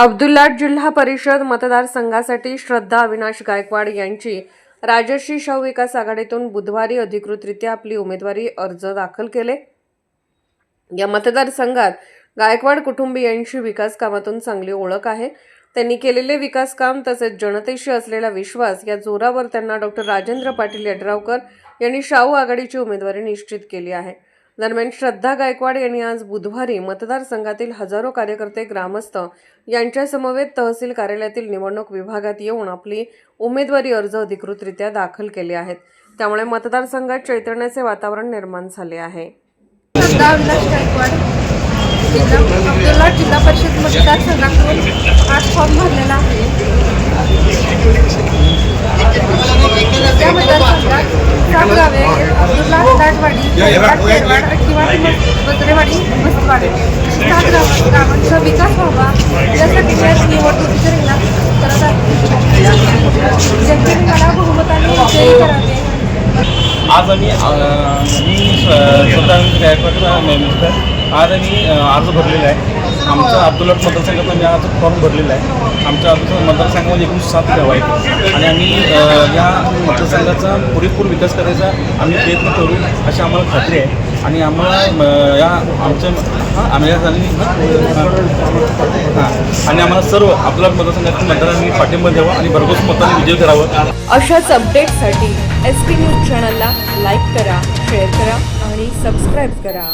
अब्दुल्लाट जिल्हा परिषद मतदारसंघासाठी श्रद्धा अविनाश गायकवाड यांची राजर्षी शाहू विकास आघाडीतून बुधवारी अधिकृतरित्या आपली उमेदवारी अर्ज दाखल केले. या मतदारसंघात गायकवाड कुटुंबियांशी विकास कामातून चांगली ओळख आहे. त्यांनी केलेले विकास काम तसेच जनतेशी असलेला विश्वास या जोरावर त्यांना डॉक्टर राजेंद्र पाटील यड्रावकर यांनी शाहू आघाडीची उमेदवारी निश्चित केली आहे. दरम्यान श्रद्धा गायकवाड यांनी आज बुधवारी मतदारसंघातील हजारो कार्यकर्ते ग्रामस्थ यांच्यासमवेत तहसील कार्यालयातील निवडणूक विभागात येऊन आपली उमेदवारी अर्ज अधिकृतरित्या दाखल केले आहेत. त्यामुळे मतदारसंघात चैतन्याचे वातावरण निर्माण झाले आहे. जिल्हा जिल्हा परिषद मतदारसंघातून आज फॉर्म भरलेला आहे. त्या मतदारसंघात सात गावे किंवा सात गावांचा विकास व्हावा यासाठी आज निवडणुकीच्या रिंगणात करत आहे जनतेने मला बहुमताने विजयी करावे. आज आम्ही मी स्व- स्वतः गायकवाड मिस्टर आज आम्ही अर्ज भरलेला आहे. आमचा अब्दुल्लाट मतदारसंघाचा म्हणजे मी आज फॉर्म भरलेला आहे आमच्या अब्दुल मतदारसंघामध्ये एकूण सात गाव आहेत. आणि आम्ही या मतदारसंघाचा पुरेपूर विकास करायचा आम्ही प्रयत्न करू अशी आम्हाला खात्री आहे. आणि आम्हाला म, या आमच्या हां आम्ही आणि आम्हाला सर्व अब्दुल्लाट मतदारसंघातील मतदारांनी पाठिंबा द्यावा आणि भरघोस मताने विजय करावा. अशाच अपडेटसाठी एस पी न्यूज चॅनलला लाईक करा शेअर करा आणि सबस्क्राईब करा.